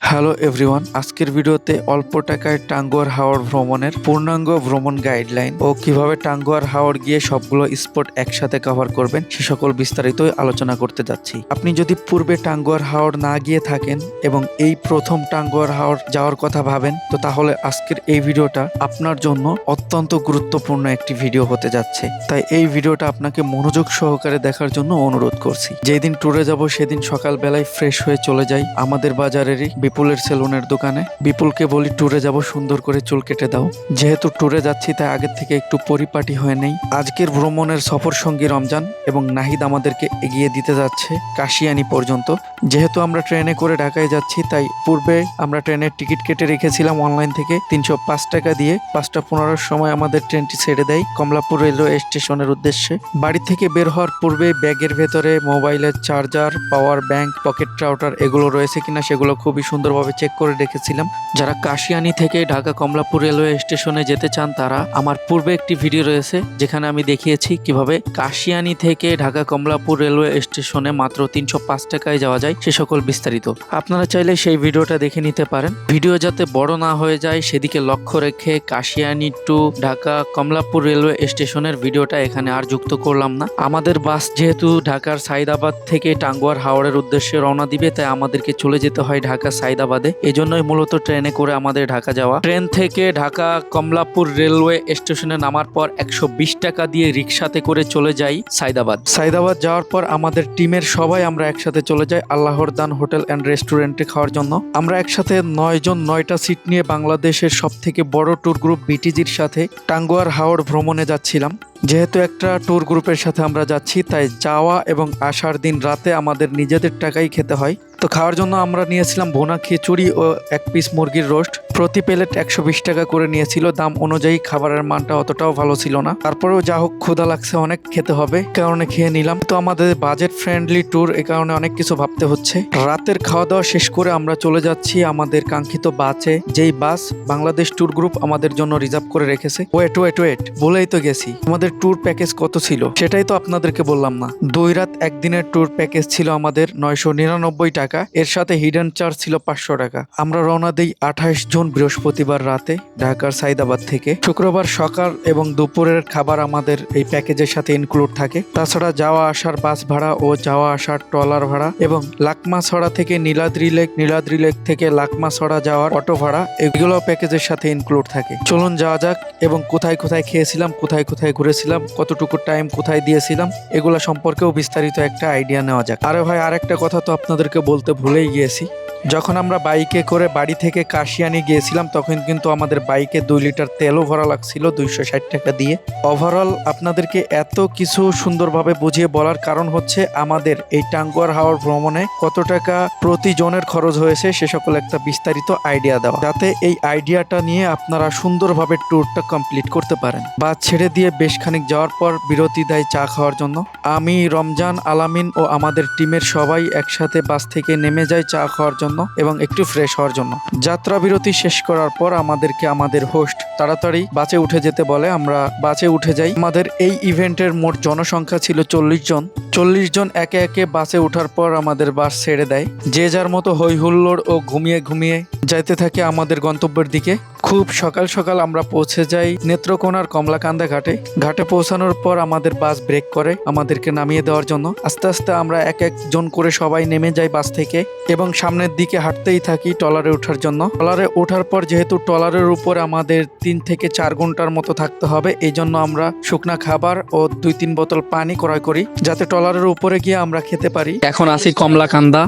Hello everyone আজকের ভিডিওতে অল্প টাকায় টাঙ্গুয়ার হাওড় ভ্রমণের পূর্ণাঙ্গ ভ্রমণ গাইডলাইন ও কীভাবে টাঙ্গুয়ার হাওড় গিয়ে সবগুলো স্পট একসাথে কভার করবেন, সে সকল বিস্তারিত আলোচনা করতে যাচ্ছি। আপনি যদি পূর্বে টাঙ্গুয়ার হাওড় না গিয়ে থাকেন এবং এই প্রথম টাঙ্গুয়ার হাওড় যাওয়ার কথা ভাবেন, তো তাহলে আজকের এই ভিডিওটা আপনার জন্য অত্যন্ত গুরুত্বপূর্ণ একটি ভিডিও হতে যাচ্ছে। তাই এই ভিডিওটা আপনাকে মনোযোগ সহকারে দেখার জন্য অনুরোধ করছি। যেদিন ট্যুরে যাব, সেদিন সকালবেলায় ফ্রেশ হয়ে চলে যাই আমাদের বাজারেরই বিপুলের সেলুনের দোকানে। বিপুলকে বলি, ট্যুরে যাব, সুন্দর করে চুল কেটে দাও। যেহেতু ট্যুরে যাচ্ছি, তাই আগের থেকে একটু পরিপাটি হয়ে নেই। আজকের ভ্রমণের সফর সঙ্গী রমজান এবং নাহিদ আমাদেরকে এগিয়ে দিতে যাচ্ছে কাশিয়ানি পর্যন্ত। যেহেতু আমরা ট্রেনে করে ঢাকায় যাচ্ছি, তাই পূর্বে আমরা ট্রেনের টিকিট কেটে রেখেছিলাম অনলাইন থেকে তিনশো পাঁচ টাকা দিয়ে। পাঁচটা পনেরোর সময় আমাদের ট্রেনটি ছেড়ে দেয় কমলাপুর রেলওয়ে স্টেশনের উদ্দেশ্যে। বাড়ি থেকে বের হওয়ার পূর্বে ব্যাগের ভেতরে মোবাইলের charger, power bank, pocket router এগুলো রয়েছে কিনা সেগুলো খুবই সুন্দরভাবে চেক করে রেখেছিলাম যারা কাশিয়ানি থেকে ঢাকা কমলাপুর রেলওয়ে স্টেশনে যেতে চান, তারা আমার পূর্বে একটি ভিডিও রয়েছে, যেখানে আমি দেখিয়েছি কীভাবে কাশিয়ানি থেকে ঢাকা কমলাপুর রেলওয়ে স্টেশনে মাত্র তিনশো পাঁচ টাকায় যাওয়া যায়, সে সকল বিস্তারিত। আপনারা চাইলে সেই ভিডিওটা দেখে নিতে পারেন। ভিডিও যাতে বড় না হয়ে যায়, সেদিকে লক্ষ্য রেখে কাশিয়ানি টু ঢাকা কমলাপুর রেলওয়ে স্টেশনের ভিডিওটা এখানে আর যুক্ত করলাম না। আমাদের বাস যেহেতু ঢাকার সাইদাবাদ থেকে টাঙ্গুয়ার হাওড়ের উদ্দেশ্যে রওনা দিবে, তাই আমাদেরকে চলে যেতে হয় ঢাকা সাইদাবাদে এজন্যই মূলত ট্রেনে করে আমাদের ঢাকা যাওয়া। ট্রেন থেকে ঢাকা কমলাপুর রেলওয়ে স্টেশনে নামার পর একশো বিশ টাকা দিয়ে রিক্সাতে করে চলে যাই সাইদাবাদ সাইদাবাদ যাওয়ার পর আমাদের টিমের সবাই আমরা একসাথে চলে যাই আল্লাহর দান হোটেল অ্যান্ড রেস্টুরেন্টে খাওয়ার জন্য। আমরা একসাথে নয় জন নয়টা সিট নিয়ে বাংলাদেশের সব থেকে বড় ট্যুর গ্রুপ বিটিজির সাথে টাঙ্গুয়ার হাওড় ভ্রমণে যাচ্ছিলাম। যেহেতু একটা ট্যুর গ্রুপের সাথে আমরা যাচ্ছি, তাই যাওয়া এবং আসার দিন রাতে আমাদের নিজেদের টাকাই খেতে হয়। তো খাওয়ার জন্য আমরা নিয়েছিলাম ভোনা খিচুড়ি ও এক পিস মুরগির রোস্ট প্রতি প্লেট একশো বিশ টাকা করে নিয়েছিল। দাম অনুযায়ী খাবারের মানটা অতটাও ভালো ছিল না। তারপরেও যা হোক, ক্ষুধা লাগছে, অনেক খেতে হবে কারণে খেয়ে নিলাম। তো আমাদের বাজেট ফ্রেন্ডলি ট্যুর এ কারণে অনেক কিছু ভাবতে হচ্ছে। রাতের খাওয়া দাওয়া শেষ করে আমরা চলে যাচ্ছি আমাদের কাঙ্ক্ষিত বাসে যেই বাস বাংলাদেশ ট্যুর গ্রুপ আমাদের জন্য রিজার্ভ করে রেখেছে। ওয়েট ওয়েট ওয়েট বলেই তো গেছি। আমাদের ট্যুর প্যাকেজ কত ছিল? সেটাই তো আপনাদেরকে বললাম না। দুই রাত একদিনের ট্যুর প্যাকেজ ছিল আমাদের নয়শো নিরানব্বই টাকা। এর সাথে হিডেন চার্জ ছিল পাঁচশো টাকা। আমরা রওনা দিই আঠাশ জুন বৃহস্পতিবার রাতে ঢাকার সাইদাবাদ থেকে। শুক্রবার সকাল এবং দুপুরের খাবার আমাদের এই প্যাকেজের সাথে ইনক্লুড থাকে। তাছাড়া যাওয়া আসার বাস ভাড়া ও যাওয়া আসার ট্রলার ভাড়া এবং লাকমাছড়া থেকে নীলাদ্রি লেক নীলাদ্রি লেক থেকে লাকমাছড়া যাওয়ার অটো ভাড়া এগুলো প্যাকেজের সাথে ইনক্লুড থাকে। চলুন যাওয়া যাক এবং কোথায় কোথায় খেয়েছিলাম, কোথায় কোথায় ঘুরেছিলাম, কতটুকু টাইম কোথায় দিয়েছিলাম, এগুলো সম্পর্কেও বিস্তারিত একটা আইডিয়া নেওয়া যাক। আরে ভাই, আরেকটা কথা তো আপনাদেরকে বলতে ভুলেই গিয়েছি। যখন আমরা বাইকে করে বাড়ি থেকে কাশিয়ানি গিয়েছিলাম, তখন কিন্তু আমাদের বাইকে দুই লিটার তেলও ভরা লাগছিল, দুইশো ষাট টাকা দিয়ে। ওভারঅল আপনাদেরকে এত কিছু সুন্দরভাবে বুঝিয়ে বলার কারণ হচ্ছে আমাদের এই টাঙ্গুয়ার হাওয়ার ভ্রমণে কত টাকা প্রতি জনের খরচ হয়েছে, সে সকল একটা বিস্তারিত আইডিয়া দেওয়া। যাতে এই আইডিয়াটা নিয়ে আপনারা সুন্দরভাবে ট্যুরটা কমপ্লিট করতে পারেন। বা ছেড়ে দিয়ে বেশ খানিক যাওয়ার পর বিরতি দেয় চা খাওয়ার জন্য। আমি, রমজান, আলামিন ও আমাদের টিমের সবাই একসাথে বাস থেকে নেমে যাই চা খাওয়ার জন্য। এবং একটু ফ্রেশ হওয়ার জন্য। যাত্রা বিরতি শেষ করার পর আমাদেরকে আমাদের হোস্ট তাড়াতাড়ি বাসে উঠে যেতে বলে, আমরা বাসে উঠে যাই। আমাদের এই ইভেন্টের মোট জনসংখ্যা ছিল চল্লিশ জন। চল্লিশ জন একে একে বাসে ওঠার পর আমাদের বাস ছেড়ে দেয়। যে যার মতো হৈহুল্লোড় ও ঘুমিয়ে ঘুমিয়ে যাইতে থাকে আমাদের গন্তব্যের দিকে। খুব সকাল সকাল আমরা পৌঁছে যাই নেত্রকোনার কমলাকান্দা ঘাটে। ঘাটে পৌঁছানোর পর আমাদের বাস ব্রেক করে আমাদেরকে নামিয়ে দেওয়ার জন্য। আস্তে আস্তে আমরা এক একজন করে সবাই নেমে যাই বাস থেকে এবং সামনের দিকে হাঁটতেই থাকি ট্রলারে ওঠার জন্য। ট্রলারে ওঠার পর যেহেতু ট্রলারের উপর আমাদের তিন থেকে চার ঘণ্টার মতো থাকতে হবে এই জন্য আমরা শুকনা খাবার ও দুই তিন বোতল পানি ক্রয় করি যাতে ট্রলারের উপরে গিয়ে আমরা খেতে পারি। এখন আছি কমলাকান্দা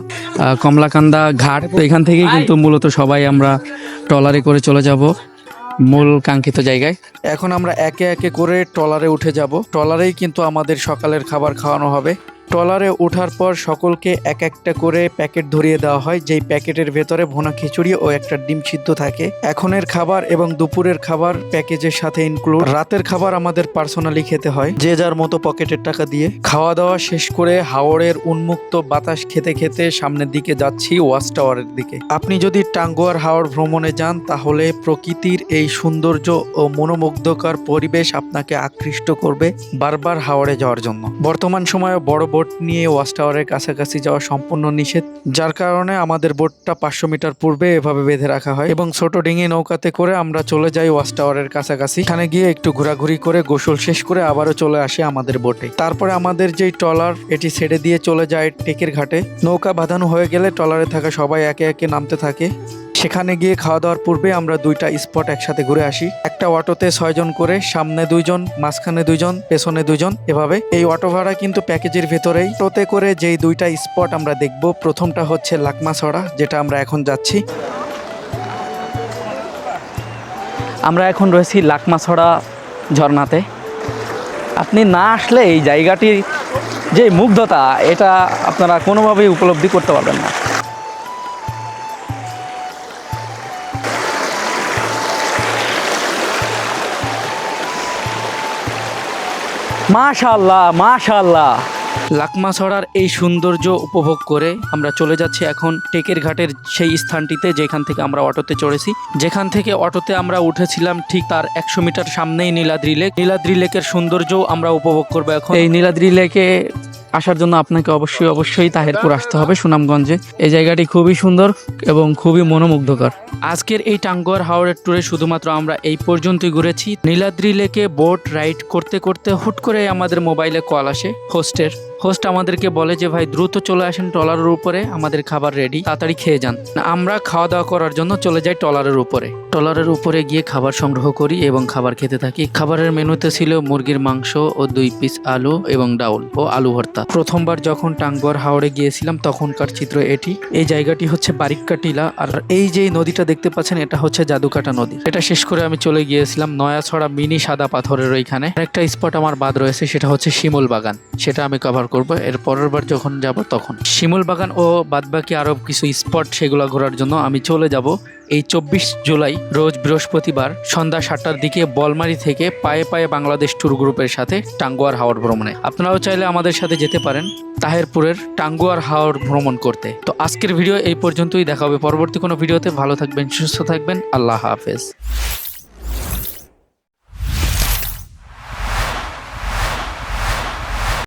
কমলাকান্দা ঘাট। তো এখান থেকেই কিন্তু মূলত সবাই আমরা ট্রলারে করে চলে যাব মূল কাঙ্ক্ষিত জায়গায়। এখন আমরা একে একে করে ট্রলারে উঠে যাব। ট্রলারেই কিন্তু আমাদের সকালের খাবার খাওয়ানো হবে। ট্রলারে ওঠার পর সকলকে এক একটা করে প্যাকেট ধরিয়ে দেওয়া হয়, যেই প্যাকেটের ভেতরে ভুনা খিচুড়ি ও একটা ডিম সিদ্ধ থাকে। এখনের খাবার এবং দুপুরের খাবার প্যাকেজের সাথে ইনক্লুড রাতের খাবার আমাদের পার্সোনালি খেতে হয়, যে যার মতো পকেটের টাকা দিয়ে। খাওয়া দাওয়া শেষ করে হাওড়ের উন্মুক্ত বাতাস খেতে খেতে সামনের দিকে যাচ্ছি ওয়াচ টাওয়ারের দিকে। আপনি যদি টাঙ্গুয়ার হাওড় ভ্রমণে যান, তাহলে প্রকৃতির এই সৌন্দর্য ও মনোমুগ্ধকর পরিবেশ আপনাকে আকৃষ্ট করবে বারবার হাওড়ে যাওয়ার জন্য। বর্তমান সময়ে বড় বড় বোট নিয়ে ওয়াচ টাওয়ারের কাছাকাছি যাওয়া সম্পূর্ণ নিষেধ, যার কারণে আমাদের বোটটা পাঁচশো মিটার পূর্বে এভাবে বেঁধে রাখা হয় এবং ছোট ডিঙি নৌকাতে করে আমরা চলে যাই ওয়াচ টাওয়ারের কাছাকাছি। এখানে গিয়ে একটু ঘোরাঘুরি করে গোসল শেষ করে আবারও চলে আসে আমাদের বোটে। তারপরে আমাদের যেই ট্রলার, এটি ছেড়ে দিয়ে চলে যায় টেকের ঘাটে। নৌকা বাঁধানো হয়ে গেলে ট্রলারে থাকা সবাই একে একে নামতে থাকে। সেখানে গিয়ে খাওয়া দাওয়ার পূর্বে আমরা দুইটা স্পট একসাথে ঘুরে আসি। একটা অটোতে ছয়জন করে, সামনে দুইজন, মাঝখানে দুইজন, পেছনে দুইজন, এভাবে। এই অটো ভাড়া কিন্তু প্যাকেজের ভেতরেই। টোতে করে যেই দুইটা স্পট আমরা দেখব, প্রথমটা হচ্ছে লাকমাছড়া, যেটা আমরা এখন যাচ্ছি। আমরা এখন রয়েছি লাকমাছড়া ঝর্ণাতে। আপনি না আসলে এই জায়গাটির যে মুগ্ধতা, এটা আপনারা কোনোভাবেই উপলব্ধি করতে পারবেন না। মাশাল্লাহ মাশাল্লাহ লাকমা ছড়ার এই সৌন্দর্য উপভোগ করে আমরা চলে যাচ্ছি এখন টেকের ঘাটের সেই স্থানটিতে যেখান থেকে আমরা অটোতে চড়েছি। যেখান থেকে অটোতে আমরা উঠেছিলাম ঠিক তার একশো মিটার সামনেই নীলাদ্রি লেক। নীলাদ্রি লেকের সৌন্দর্যও আমরা উপভোগ করব এখন। এই নীলাদ্রি লেকে আসার জন্য আপনাকে অবশ্যই অবশ্যই তাহেরপুর আসতে হবে সুনামগঞ্জে। এই জায়গাটি খুবই সুন্দর এবং খুবই মনোমুগ্ধকর। আজকের এই টাঙ্গুয়ার হাওড়ের ট্যুরে শুধুমাত্র আমরা এই পর্যন্তই ঘুরেছি। নীলাদ্রি লেকে বোট রাইড করতে করতে হুট করে আমাদের মোবাইলে কল আসে হোস্টের। হোস্ট আমাদেরকে বলে যে, ভাই, দ্রুত চলে আসেন ট্রলারের উপরে, আমাদের খাবার রেডি তাড়াতাড়ি খেয়ে যান। আমরা খাওয়া দাওয়া করার জন্য চলে যাই ট্রলারের উপরে। ট্রলারের উপরে গিয়ে খাবার সংগ্রহ করি এবং খাবার খেতে থাকি। খাবারের মেনুতে ছিল মুরগির মাংস ও দুই পিস আলু এবং ডাউল ও আলু ভর্তা। প্রথমবার যখন টাঙ্গুয়ার হাওড়ে গিয়েছিলাম, তখনকার চিত্র এটি। এই জায়গাটি হচ্ছে বারিক্কা টিলা আর এই যে নদীটা দেখতে পাচ্ছেন, এটা হচ্ছে জাদুকাটা নদী। এটা শেষ করে আমি চলে গিয়েছিলাম নয়াছড়া মিনি সাদা পাথরের ওইখানে। একটা স্পট আমার বাদ রয়েছে, সেটা হচ্ছে শিমুল বাগান সেটা আমি কভার করব, এর পরের বার যখন যাব তখন। শিমুল বাগান ও বাদবাকি আরও কিছু স্পট সেগুলো ঘোরার জন্য আমি চলে যাব। এই চব্বিশ জুলাই, রোজ বৃহস্পতিবার, সন্ধ্যা সাতটার দিকে বলমারি থেকে পায়ে পায়ে বাংলাদেশ ট্যুর গ্রুপের সাথে টাঙ্গুয়ার হাওড় ভ্রমণে। আপনারাও চাইলে আমাদের সাথে যেতে পারেন, তাহেরপুরের টাঙ্গুয়ার হাওড় ভ্রমণ করতে। তো আজকের ভিডিও এই পর্যন্তই, দেখা হবে পরবর্তী কোনো ভিডিওতে। ভালো থাকবেন, সুস্থ থাকবেন, আল্লাহ হাফেজ।